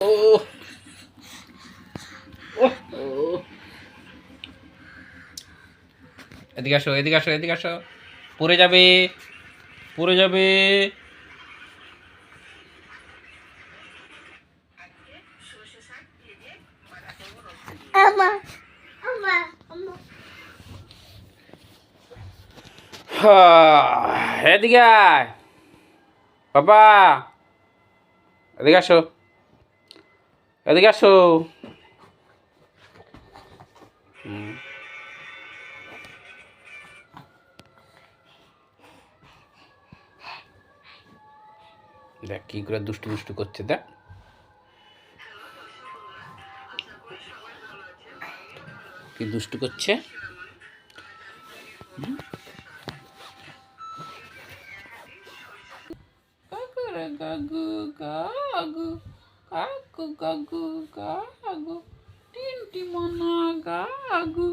ও এদিকে আসো এদিকে আসো এদিকে আসো। পড়ে যাবে পড়ে যাবে। এদিকে বাবা এদিকে আসো। এদিকে আসো। দেখ কি করে দুষ্টু দুষ্টু করছে দেখ। কি দুষ্টু করছে? কাকু কাকু কাকু টিনটি মানা কাকু।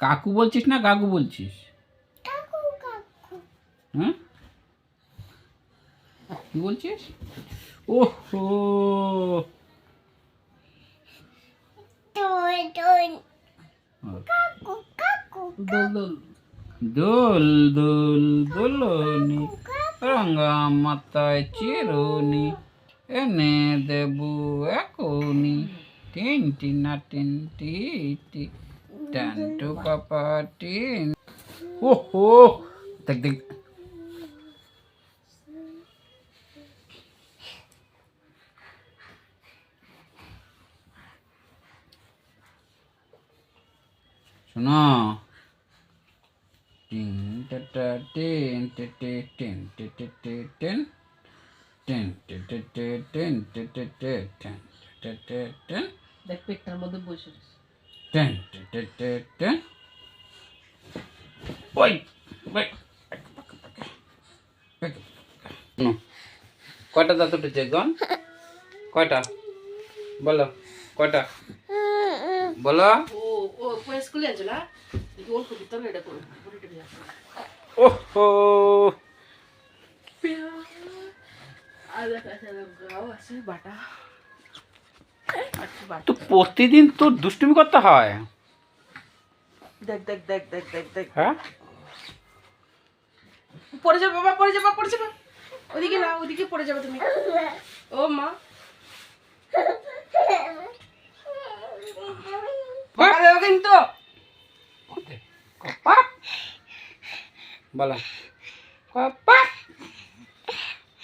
কাকু বলছিস না কাকু বলছিস? হ্যাঁ কি বলছিস? ওহো! দোল দোল কাকু কাকু দোল দোল। dul dul buluni. Rangga mata ciruni. Ene debu ekuni tinti tintiti dan tu papa tin. Ho ho. Tek tek. টিন টাটা টিন টিন টে টিন টিন টে টিন টে টে টিন টে টে টিন দেখ পেটটার মধ্যে বসে। টেন টে ওই। কয়টা দাঁত উঠেছে গন কয়টা? বলো কয়টা? বলো। ও ও স্কুলে না ওর তবে এটা করো। আছে বাটা তো প্রতিদিন তোর দুষ্টুমি করতে হয়। দেখ দেখ দেখ দেখ দেখ দেখ। হ্যাঁ? পড়ে যাবে বাবা পড়ে যাবে পড়ে যাবে। ওদিকে না ওদিকে পড়ে যাবে তুমি। ও মা। বাবা Bala. Papa.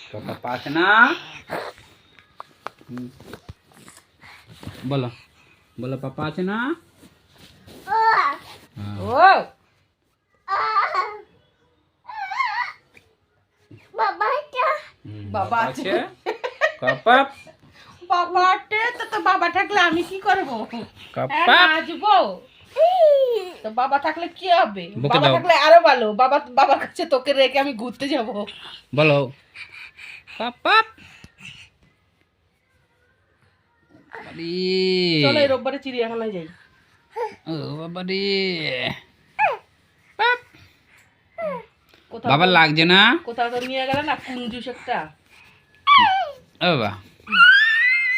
So, papa na. Bala. Bala papa na. Ah. Oh. Babatnya, babatnya, babatnya, babatnya, babatnya, babatnya, babatnya, babatnya, babatnya, babatnya, তো বাবা থাকলে কি হবে? বাবা থাকলে আরও ভালো। বাবা বাবার কাছে তোকে রেখে আমি ঘুরতে যাব। বলো। পাপা বাবারে। চলো এই রোববারে চিড়িয়াখানায় যাই। ও লাগছে না? কোথাও তো নিয়ে গেলে না কুঞ্জুস একটা। ও বাবা।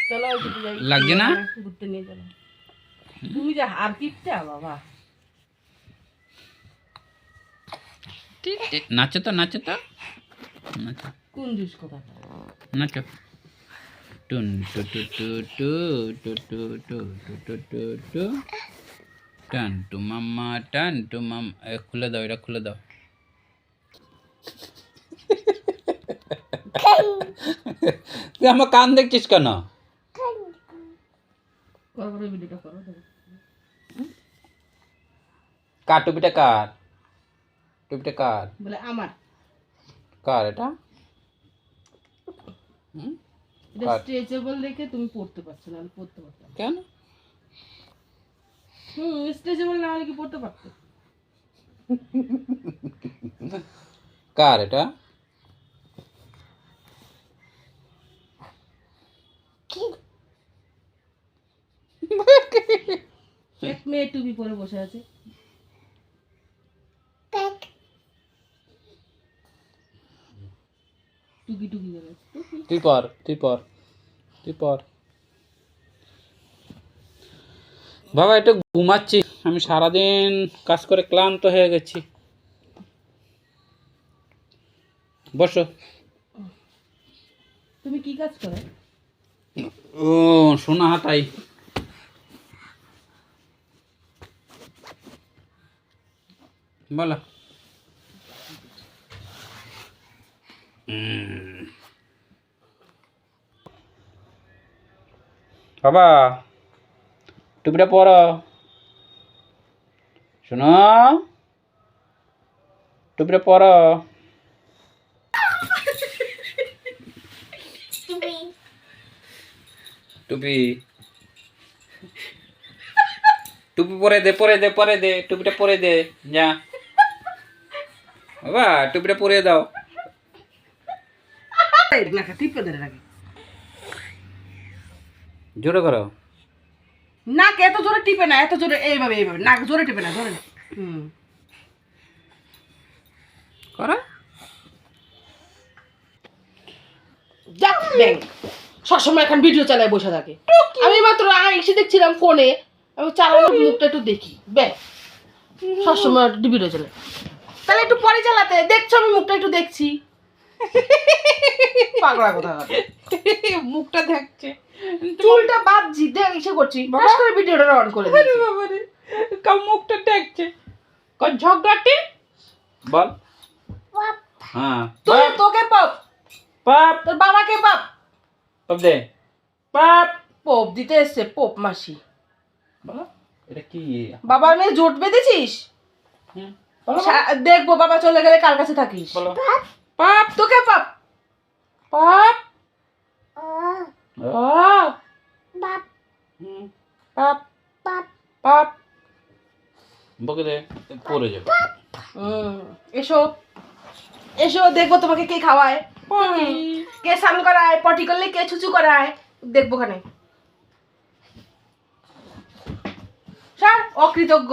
চলো লাগছে না? ঘুরতে নিয়ে চলো। তুমি যে হার কিপটা বাবা? নাচো তো নাচো তো নাচো কুঞ্জুস কোথাটা নাচো টুন টু টু টু টু টু টু টু টু টু টু টু টান টু মাম্মা টান টু মাম এ খুলে দাও এটা খুলে দাও তুই আমার কান দেখছিস কেন করো টুপিটা কার টুপিটা কার? বলে আমার। কার এটা? হুম? এটা স্ট্রেচেবল দেখে তুমি পড়তে পারছ না পড়তে পারতাম কেন? হুম স্ট্রেচেবল না হলে কি পড়তে পারতো? কার এটা? এক মেয়ে টুপি পরে বসে আছে। টুকি টুকি করে। তুই পর তুই পর তুই পর। বাবা একটু ঘুমাচ্ছি। আমি সারাদিন কাজ করে ক্লান্ত হয়ে গেছি। বসো। তুমি কি কাজ করো? ও সোনা হাতাই। বলো। উম। বাবা। টুপিটা পরো। শোনো। টুপিটা পরো। টুপি। টুপি। পরে দে পরে দে পরে দে টুপিটা পরে দে যা। বাবা টুপিটা পরে দাও। না টিপে ধরে রাখি জোরে করো। নাক এত জোরে টিপে না এত জোরে এইভাবে এইভাবে। নাক জোরে টিপে না জোরে। না। হুম। করো। যাক ব্যাং সবসময় এখন ভিডিও চালায় বসে থাকে। আমি মাত্র এসে দেখছিলাম ফোনে আমি চালানোর মুখটা একটু দেখি। ব্যাং সবসময় ভিডিও চালায়। তাহলে একটু পরে চালাতে দেখছ আমি মুখটা একটু দেখছি। পাগলা কথা মুখটা দেখছে। চুলটা বাঁধছি দেখ এসে করছি। বাস করে ভিডিওটা অন করে দিয়েছি। বাবারে কাউ মুখটা দেখছে। কন ঝগড়াটি? বল। বাপ। হ্যাঁ তুই তোকে পাপ পাপ। তোর বাবাকে পাপ পাপ দে। পাপ। পোপ দিতে এসছে পোপ মাসি। বাবা এটা কি? বাবার মেয়ে জোট বেঁধেছিস? দেখব বাবা চলে গেলে কার কাছে থাকিস? বলো। পাপ তোকে পাপ। পাপ। পাপ। পাপ। বাপ পাপ। বকে দে পড়ে যাবে। এসো। এসো দেখব তোমাকে কে খাওয়ায়। কে স্নান করায় পটি করলে কে ছুচু করায়। দেখব খানে স্যার অকৃতজ্ঞ।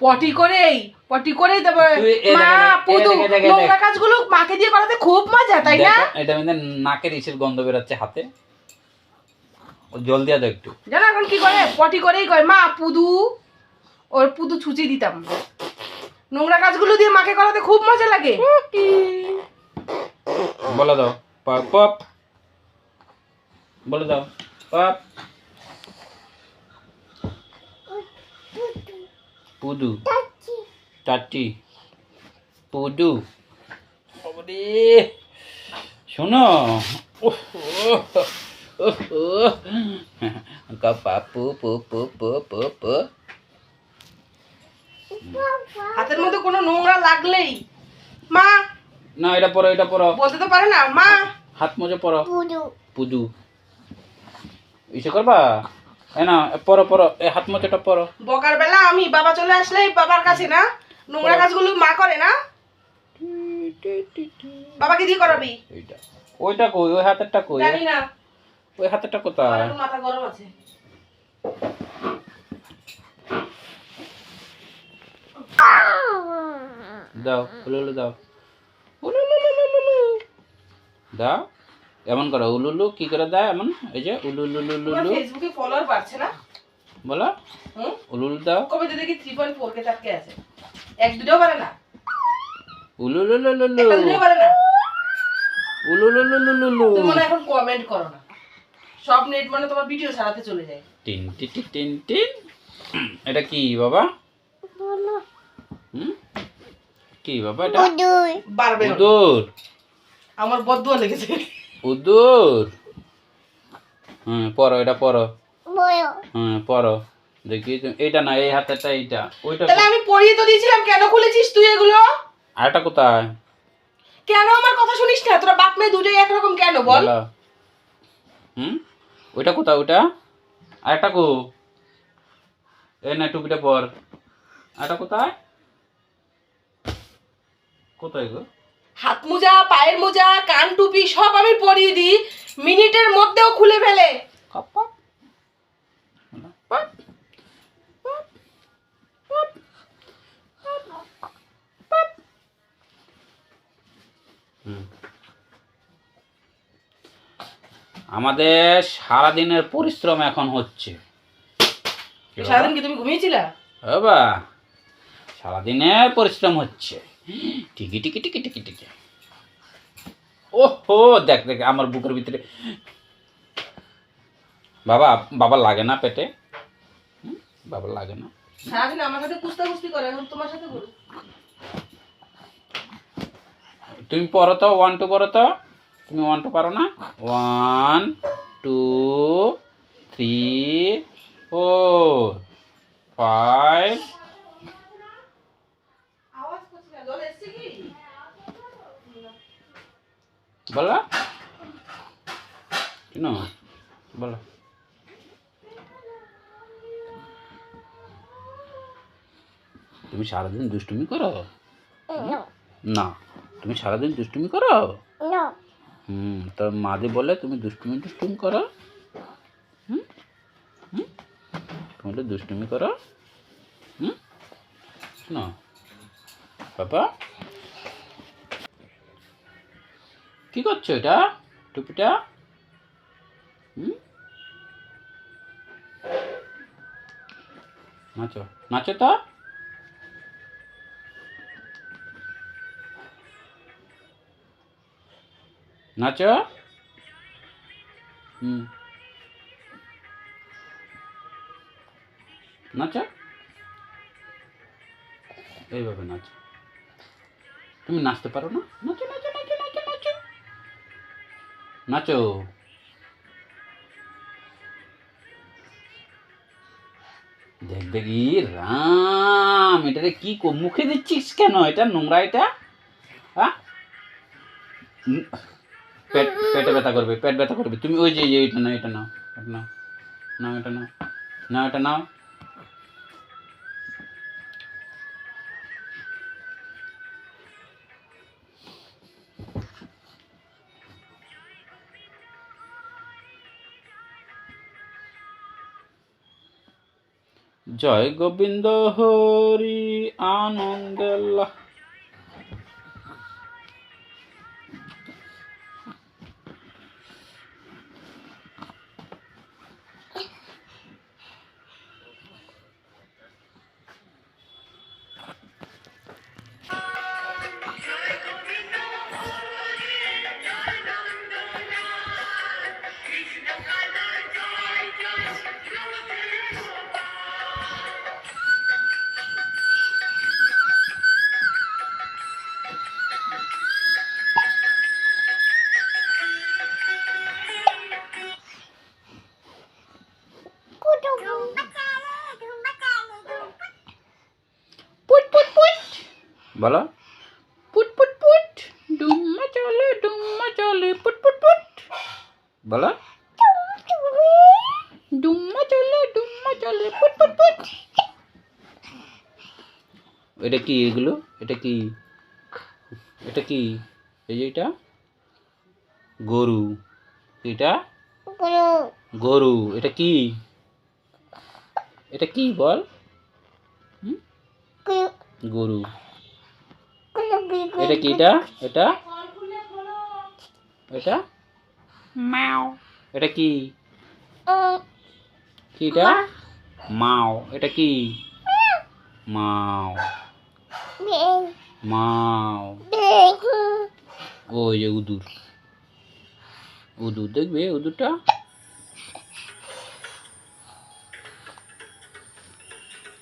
পটি করেই পটি করেই তারপর মা পুদু নোংরা কাজগুলো মাকে দিয়ে করাতে খুব মজা তাই না? এটা মানে নাকের ইসের গন্ধ বেরোচ্ছে হাতে। ও জল দিয়া দাও একটু। জানো এখন কি করে? পটি করেই কয় মা পুদু ওর পুদু ছুচি দিতাম। নোংরা কাজগুলো দিয়ে মাকে করাতে খুব মজা লাগে। বলে দাও পাপ পাপ। বলে দাও পাপ। পুদু। চাচি পুদু। শোনো। ওহ, ওহ, ওহ, ওহ। কা পাপু পু পু পু পু পু হাতের মধ্যে কোনো নোংরা লাগলেই। মা। না এটা পড়ো এটা পড়ো বলতে তো পারে না মা। হাত মোজো পড়ো পুজো পুজু ইসে করবা? না পড়ো পড়ো এ হাত মোজাটা পড়ো বকার বেলা আমি বাবা চলে আসলে বাবার কাছে না নোংরা কাজগুলো মা করে না। বাবাকে দিয়ে করাবি? এইটা। ওইটা কই? ওই হাতেরটা কই? জানি না। ওই হাতেরটা কোথায়? মাথা গরম আছে। দাও উলুলু দাও। দাও। এমন করো উলুলু কি করে দেয় এমন? এই যে তোমার উলুলুলুলু ফেসবুকে ফলোয়ার বাড়ছে না? বলো। হুম? উলুলু দাও। কবে তো দেখি থ্রি পয়েন্ট ফোর কে চারকে আছে? এক দুটোও পারে না? উলুলুলুলুলু। একটা দুটোও পারে না? উলুলুলুলুলু তুমি মনে এখন কমেন্ট করো না। সব নেট মানে তোমার ভিডিও ছাড়াতে চলে যায়। টিন টিন টিন টিন টিন। এটা কি বাবা? বলো। হুম? কি বাবা এটা? বাড়বে না। আমার বদুয়া লেগেছে। উদুর। হ্যাঁ পড়ো এটা বলো। হ্যাঁ পড়ো দেখি এইটা না এই হাতেরটা এইটা। ওইটা তাহলে আমি পড়িয়ে তো দিয়েছিলাম কেন খুলেছিস তুই এগুলো? আরেকটা কোথায়? কেন আমার কথা শুনিস না? তোরা বাপ মেয়ে দুটোই একরকম কেন বলো। হুম? ওইটা কোথায় ওইটা? আরেকটা কো। এই না টুপিটা পর। আরেকটা কোথায়? কোথায় গো? হাত মোজা পায়ের মোজা কান টুপি সব আমি পরিয়ে দিই মিনিটের মধ্যেও খুলে ফেলে। আমাদের সারাদিনের পরিশ্রম এখন হচ্ছে। সারাদিন কি তুমি ঘুমিয়েছিলে? সারাদিনের পরিশ্রম হচ্ছে। টিকি টিকি টিকি টিকি টিকি। ওহো দেখ দেখ আমার বুকের ভিতরে। বাবা বাবা লাগে না পেটে? বাবা লাগে না। সারাদিন আমার সাথে কুস্তা কুস্তি করে এখন তোমার সাথে করুক। তুমি পড়ো তো ওয়ান টু পড়ো তো। তুমি ওয়ান টু পারো না? One two three four five আওয়াজ করছি না জল এসছে কি বলো কেন বলো তুমি সারাদিন দুষ্টুমি করো? না। তুমি সারাদিন দুষ্টুমি করো. হুম তো মাদি বলে তুমি দুষ্টুমি দুষ্টুমি করো? হুম? হুম? তুমি তো দুষ্টুমি করো? হুম? না। বাবা? কি করছ এটা? টুপিটা? হুম? নাচো। নাচো তো? নাচো? হুম। নাচো? এইভাবে নাচো। তুমি নাচতে পারো না? নাচো নাচো নাচো। নাচো। দেখ দেখ, রাম, এটারে কি মুখে দিচ্ছিস কেন? এটা নোংরা, এটা? হ্যাঁ? পেট, পেটে ব্যথা করবে, পেট ব্যথা করবে। তুমি ওই যে এটা নাও এটা নাও এটা নাও। নাও, এটা নাও। নাও, এটা নাও। জয় গোবিন্দ হরি আনন্দ বলো। ডুম্মা চলে ডুম্মা চলে পুট পুট পুট। এটা কি এগুলো? এটা কি? এটা কি? এই যে এটা? গরু। এটা? গরু। এটা কি? এটা কি বল. গরু. এটা কি এটা? এটা? এটা? মাও। এটা কি? কি এটা মাও। এটা কি? মাও। মাও. ওই যে উদুর। উদুর দেখবে উদুরটা?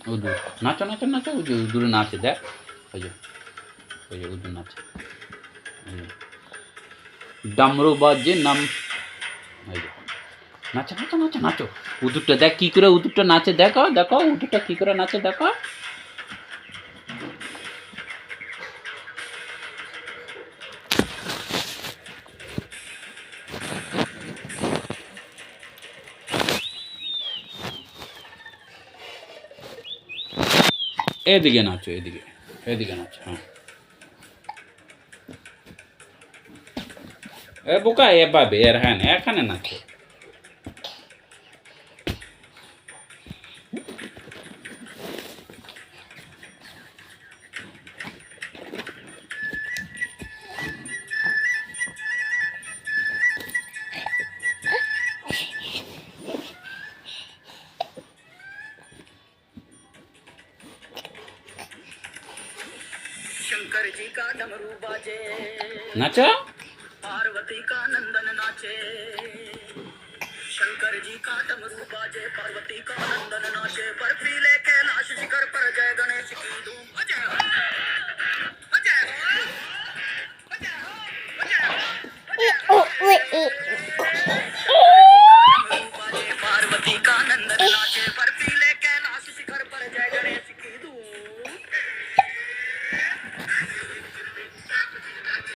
উদুর। নাচো নাচো নাচো। ওই যে উদুরে নাচে দেখ। ওই যে ওই যে উদুর নাচে। ডামরু বাজে নাম ওই যে নাচো নাচো নাচো নাচো। উদুরটা দেখ, কি করে উদুরটা নাচে, দেখো দেখো উদুরটা কি করে নাচে, দেখো এদিকে নাচো, এদিকে এদিকে নাচো হ্যাঁ। এ বোকা এভাবে এর হ্যাঁ এখানে का नंदन नाचे। शंकर जी का तम रूपा जय पार्वती का नंदन नाचे। पर बर्फीले कैलाश शिखर पर जय गणेश की धूम।